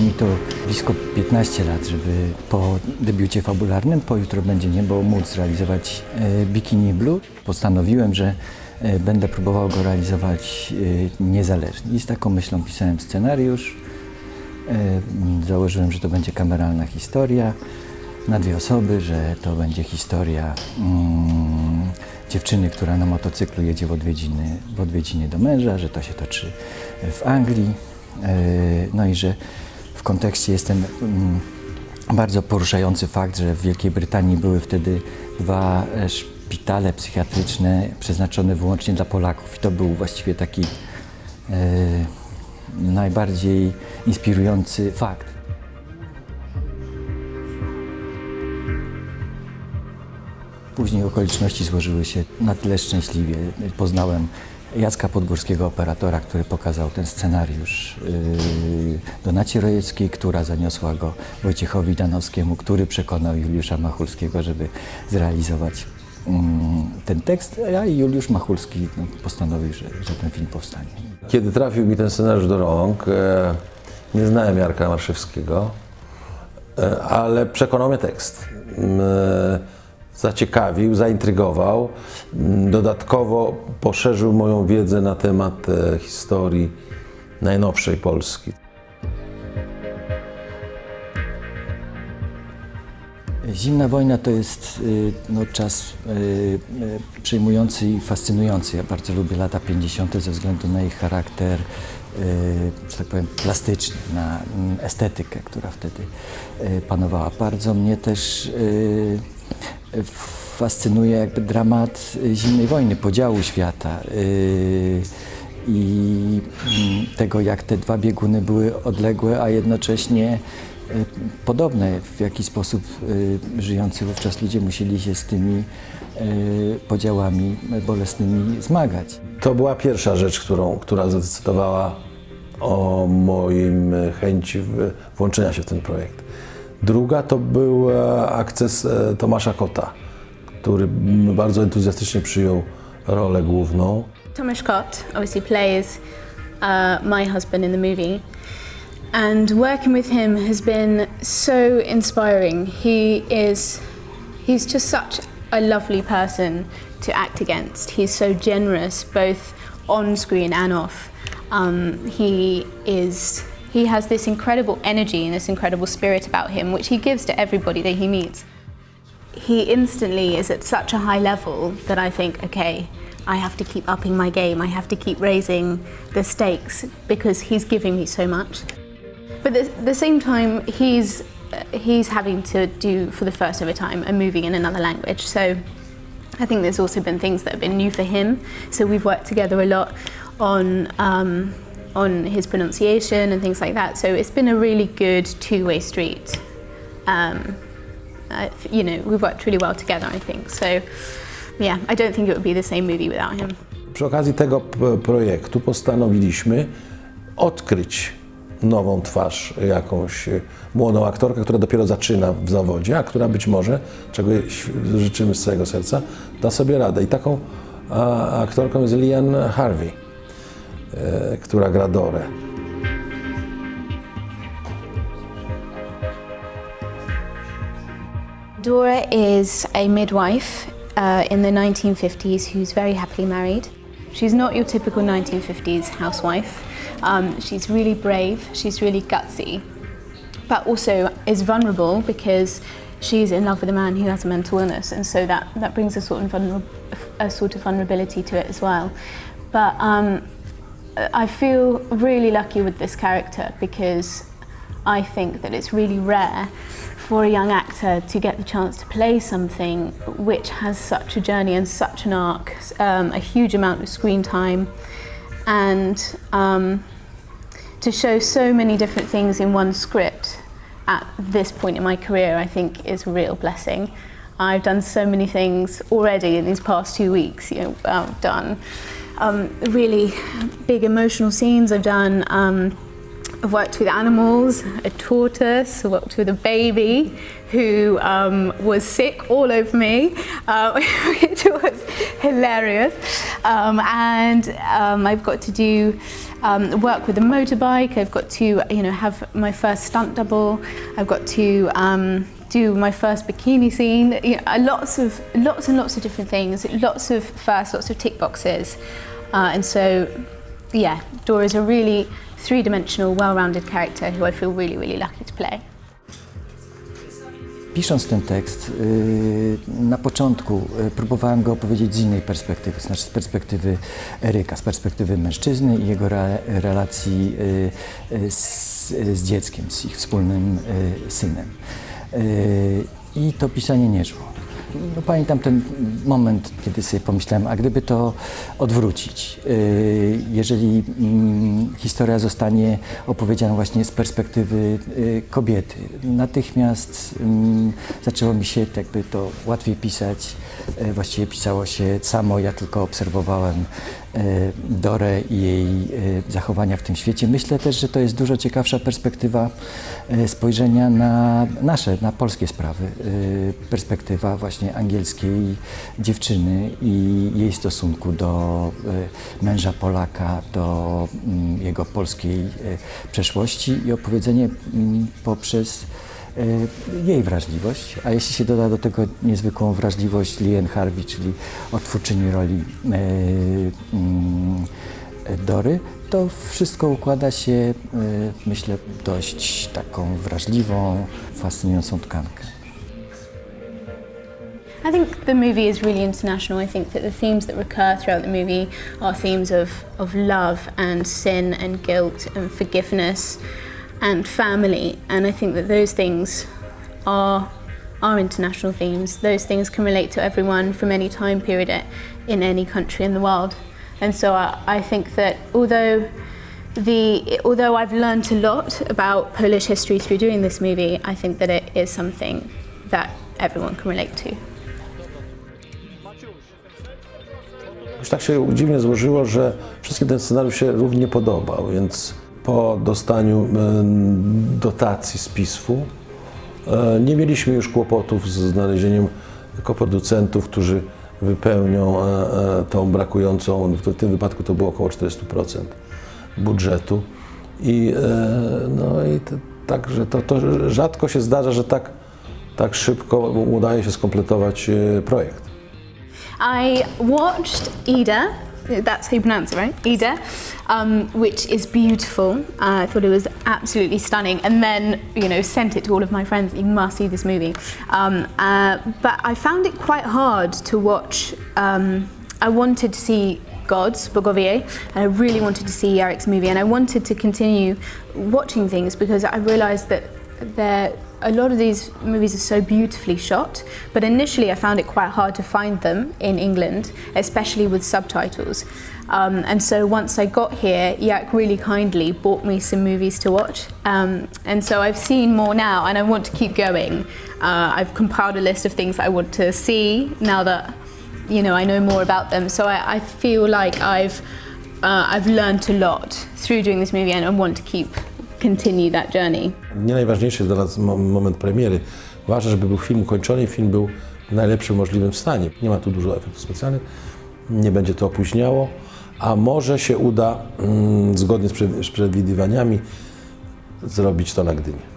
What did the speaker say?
Mi to blisko 15 lat, żeby po debiucie fabularnym, po jutro będzie niebo, móc zrealizować e, Bikini Blue. Postanowiłem, że e, będę próbował go realizować e, niezależnie. I z taką myślą pisałem scenariusz. Założyłem, że to będzie kameralna historia na dwie osoby, że to będzie historia mm, dziewczyny, która na motocyklu jedzie w odwiedziny, w odwiedziny do męża, że to się toczy w Anglii. No i że w kontekście jest ten mm, bardzo poruszający fakt, że w Wielkiej Brytanii były wtedy dwa e, szpitale psychiatryczne przeznaczone wyłącznie dla Polaków. I to był właściwie taki e, najbardziej inspirujący fakt. Później okoliczności złożyły się na tyle szczęśliwie. Poznałem Jacka Podgórskiego, operatora, który pokazał ten scenariusz yy, Donacie Rojeckiej, która zaniosła go Wojciechowi Danowskiemu, który przekonał Juliusza Machulskiego, żeby zrealizować mm, ten tekst, a Juliusz Machulski no, postanowił, że, że ten film powstanie. Kiedy trafił mi ten scenariusz do rąk, e, nie znałem Jarka Marszewskiego, e, ale przekonał mnie tekst. E, Zaciekawił, zaintrygował. M, Dodatkowo poszerzył moją wiedzę na temat e, historii najnowszej Polski. Zimna wojna to jest y, no, czas y, przejmujący i fascynujący. Ja bardzo lubię lata 50. ze względu na ich charakter, że tak powiem, plastyczny, na mm, estetykę, która wtedy panowała. Bardzo mnie też fascynuje jakby dramat y, zimnej wojny, podziału świata. y, i mm, tego, jak te dwa bieguny były odległe, a jednocześnie y, podobne, w jaki sposób żyjący wówczas ludzie musieli się z tymi podziałami bolesnymi zmagać. To była pierwsza rzecz, którą, która zadecydowała o moim chęci włączenia się w ten projekt. Druga to był e, akces e, Tomasza Kota, który bardzo entuzjastycznie przyjął rolę główną. Thomas Scott obviously plays uh, my husband in the movie, and working with him has been so inspiring. He is, he's just such a lovely person to act against. He's so generous, both on screen and off. Um, he is, he has this incredible energy and this incredible spirit about him, which he gives to everybody that he meets he instantly is at such a high level that I think, okay, I have to keep upping my game. I have to keep raising the stakes because he's giving me so much. But at the same time, he's he's having to do for the first ever time a movie in another language. So I think there's also been things that have been new for him. So we've worked together a lot on um, on his pronunciation and things like that. So it's been a really good two-way street. Um, uh, you know, we've worked really well together, I think. So, yeah, I don't think it would be the same movie without him. Przy okazji tego projektu postanowiliśmy odkryć nową twarz, jakąś e, młodą aktorkę, która dopiero zaczyna w zawodzie, a która być może, czego życzymy z całego serca, da sobie radę. I taką aktorką jest Lian Harvey, która gra Dorę. Dora is a midwife uh, in the 1950s who's very happily married. She's not your typical 1950s housewife. Um, she's really brave, she's really gutsy, but also is vulnerable because she's in love with a man who has a mental illness, and so that, that brings a sort of vulner- a sort of vulnerability to it as well. But um, I feel really lucky with this character because I think that it's really rare for a young actor to get the chance to play something which has such a journey and such an arc, um, a huge amount of screen time, and um, to show so many different things in one script at this point in my career, I think is a real blessing. I've done so many things already in these past two weeks. You know, I've done um, really big emotional scenes. I've done um, I've worked with animals, a tortoise, I worked with a baby who um, was sick all over me, uh, which was hilarious. Um, and um, I've got to do um, work with a motorbike. I've got to, you know, have my first stunt double. I've got to do my first bikini scene. You know, lots of, lots and lots of different things. Lots of first, lots of tick boxes. Uh, and so, yeah, Dora is a really three-dimensional, well-rounded character who I feel really, really lucky to play. Pisząc ten tekst, yy, na początku yy, próbowałem go opowiedzieć z innej perspektywy, znaczy z perspektywy Eryka, z perspektywy mężczyzny i jego re, relacji yy, z, z dzieckiem, z ich wspólnym synem. I to pisanie nie szło. No, pamiętam ten moment, kiedy sobie pomyślałem, a gdyby to odwrócić, yy, jeżeli mm, historia zostanie opowiedziana właśnie z perspektywy yy, kobiety, natychmiast mm, zaczęło mi się jakby to łatwiej pisać, yy, właściwie pisało się samo, ja tylko obserwowałem Dorę i jej yy, zachowania w tym świecie. Myślę też, że to jest dużo ciekawsza perspektywa yy, spojrzenia na nasze, na polskie sprawy, perspektywa właśnie angielskiej dziewczyny i jej stosunku do męża Polaka, do mm, jego polskiej przeszłości i opowiedzenie mm, poprzez jej wrażliwość, a jeśli się doda do tego niezwykłą wrażliwość Lien Harvey, czyli odtwórczyni roli y, mm, Dory, to wszystko układa się, y, myślę, dość taką wrażliwą, fascynującą tkankę. I think the movie is really international. I think that the themes that recur throughout the movie are themes of, of love and sin and guilt and forgiveness and family. And I think that those things are are international themes. Those things can relate to everyone from any time period in any country in the world. And so I, I think that although the although I've learned a lot about Polish history through doing this movie, I think that it is something that everyone can relate to. Tak się dziwnie złożyło, że wszystkim ten scenariusz się równie podobał, więc po dostaniu e, dotacji z PISF-u e, nie mieliśmy już kłopotów z znalezieniem koproducentów, którzy wypełnią e, tą brakującą, w tym wypadku to było około 40% budżetu. I, no i także to, to rzadko się zdarza, że tak, tak szybko udaje się skompletować projekt. I watched Ida. That's how you pronounce it, right? Ida, um, which is beautiful. Uh, I thought it was absolutely stunning, and then you know sent it to all of my friends. You must see this movie. Um, uh, but I found it quite hard to watch. Um, I wanted to see Gods, Bogovier, and I really wanted to see Eric's movie, and I wanted to continue watching things because I realised that there a lot of these movies are so beautifully shot, but initially I found it quite hard to find them in England, especially with subtitles. Um, and so once I got here, Yak really kindly bought me some movies to watch. Um, and so I've seen more now, and I want to keep going. Uh, I've compiled a list of things I want to see now that you know I know more about them. So I, I feel like I've uh, I've learned a lot through doing this movie, and I want to keep continue that journey. Nie najważniejszy dla nas mo- moment premiery. Ważne, żeby był film ukończony film był w najlepszym możliwym stanie. Nie ma tu dużo efektów specjalnych, nie będzie to opóźniało, a może się uda, mm, zgodnie z przewidywaniami, zrobić to na Gdyni.